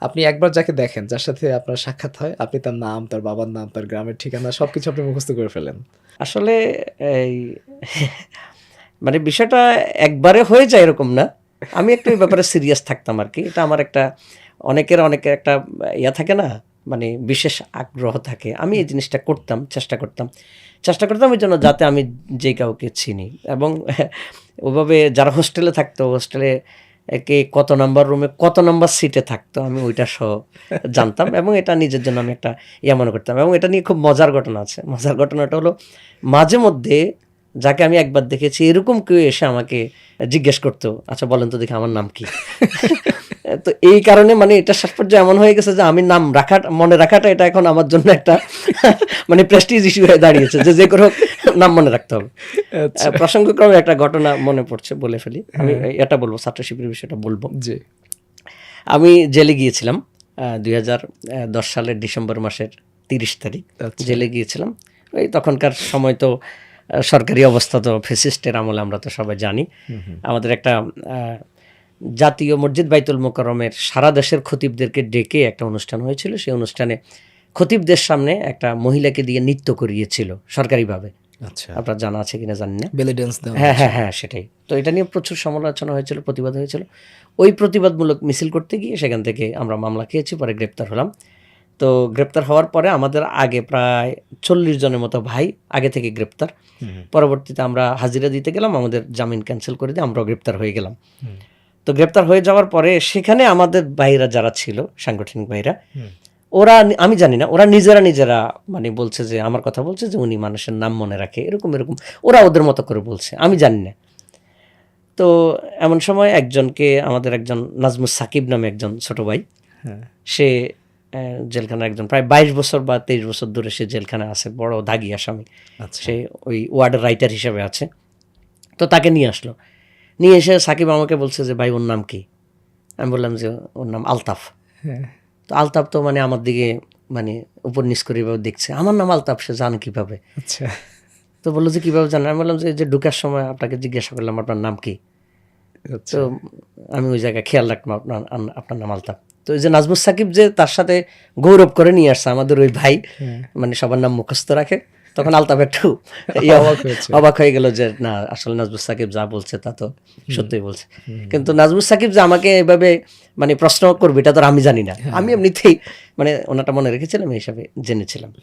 আপনি একবার যাকে দেখেন, যার সাথে আপনার সাক্ষাৎ হয়, আপনি তার নাম, তার বাবার নাম, তার গ্রামের ঠিকানা সবকিছু আপনি মুখস্থ করে ফেলেন। আসলে এই মানে বিষয়টা একবারে হয়ে যায় এরকম না। আমি একটু ব্যাপারে সিরিয়াস থাকতাম আরকি। এটা আমার একটা অনেকের অনেকের একটা ইয়া থাকে না? মানে বিশেষ আগ্রহ থাকে। আমি এই জিনিসটা করতাম, চেষ্টা করতাম। চেষ্টা করতাম ওই জন্য যাতে আমি যে কাউকে চিনি এবং ওভাবে যারা হোস্টেলে থাকতো, হোস্টেলে কে কত নাম্বার রুমে কত নাম্বার সিটে থাকতো আমি ওইটা সহ জানতাম এবং এটা নিজের জন্য আমি একটা ইয়া মনে করতাম এবং এটা নিয়ে খুব মজার ঘটনা আছে। মজার ঘটনাটা হলো মাঝে মধ্যে যাকে আমি একবার দেখেছি এরকম কেউ এসে আমাকে জিজ্ঞেস করতো, "আচ্ছা বলেন তো দেখি আমার নাম কি?" তো এই কারণে মানে এটা শেষ পর্যায়ে এমন হয়ে গেছে যে আমি নাম রাখা মনে রাখাটা এটা এখন আমার জন্য একটা মানে প্রেস্টিজ ইস্যু হয়ে দাঁড়িয়েছে যে, যে করে হোক নাম মনে রাখতে হবে। আচ্ছা। প্রসঙ্গক্রমে একটা ঘটনা মনে পড়ছে বলে ফেলি। আমি এটা বলব ছাত্র শিবিরের বিষয়টা বলব যে আমি জেলে গিয়েছিলাম ২০১০ সালের ডিসেম্বর মাসের ৩০ তারিখ আচ্ছা। জেলে গিয়েছিলাম। ওই তখনকার সময় তো সরকারি অবস্থা তো ফেসিস্টের আমলে আমরা তো সবাই জানি। আমাদের একটা জাতীয় মসজিদ বাইতুল মোকাররমের সারা দেশের খতিবদেরকে ডেকে একটা অনুষ্ঠান হয়েছিল। সেই অনুষ্ঠানে খতিবদের সামনে একটা মহিলাকে দিয়ে নৃত্য করিয়েছিল সরকারিভাবে। আচ্ছা। আপনার জানা আছে কিনা জানি না। বেলি ড্যান্স হ্যাঁ, হ্যাঁ, হ্যাঁ, সেটাই। তো এটা নিয়ে প্রচুর সমালোচনা হয়েছিল, প্রতিবাদ হয়েছিল। ওই প্রতিবাদমূলক মিছিল করতে গিয়ে সেখান থেকে আমরা মামলা খেয়েছি, পরে গ্রেপ্তার হলাম। তো গ্রেপ্তার হওয়ার পরে আমাদের আগে প্রায় ৪০ জনের মতো ভাই আগে থেকে গ্রেপ্তার। পরবর্তীতে আমরা হাজিরা দিতে গেলাম, আমাদের জামিন ক্যান্সেল করে দিয়ে আমরাও গ্রেপ্তার হয়ে গেলাম। তো গ্রেপ্তার হয়ে যাওয়ার পরে সেখানে আমাদের ভাইরা যারা ছিল, সাংগঠনিক ভাইরা, ওরা আমি জানি না, ওরা নিজেরা নিজেরা মানে বলছে যে আমার কথা বলছে যে উনি মানুষের নাম মনে রাখে। এরকম, এরকম ওরা ওদের মতো করে বলছে। আমি জানি না। তো এমন সময় একজনকে আমাদের একজন নাজমুস সাকিব নামে একজন ছোট ভাই, হ্যাঁ। সে জেলখানার একজন প্রায় ২২ বছর বা ২৩ বছর ধরে সে জেলখানায় আছে। বড় দাগি আসামি। আচ্ছা। সে ওই ওয়ার্ডের রাইটার হিসেবে আছে। তো তাকে নিয়ে আসলো। নিয়ে এসে সাকিব আমাকে বলছে যে, "ভাই ওর নাম কি?" আমি বললাম যে, "ওর নাম আলতাফ।" হ্যাঁ। তো আলতাফ তো মানে আমার দিকে মানে উপর নিচ করে এভাবে দেখছে। আমার নাম আলতাফ সে জানে কীভাবে? আচ্ছা। তো বলল যে, "কীভাবে জানেন?" আমি বললাম যে, "এই যে ঢুকার সময় আপনাকে জিজ্ঞাসা করলাম আপনার নাম কি?" আচ্ছা। তো আমি ওই জায়গায় খেয়াল রাখলাম আপনার আপনার নাম আলতাফ। তো ওই যে নাজমুস সাকিব যে তার সাথে গৌরব করে নিয়ে আসছে আমাদের ওই ভাই হ্যাঁ। মানে সবার নাম মুখস্থ রাখে। তখন আলতাফ একটু অবাক হয়ে গেল যে না আসলে নাজবুল সাকিব যা বলছে তা তো সত্যি বলছে। কিন্তু নাজবুল সাকিব যে আমাকে এভাবে মানে প্রশ্ন করবে এটা তো আমি জানি না। আমি এমনিতেই মানে ওনাটা মনে রেখেছিলাম এই হিসাবে জেনেছিলাম।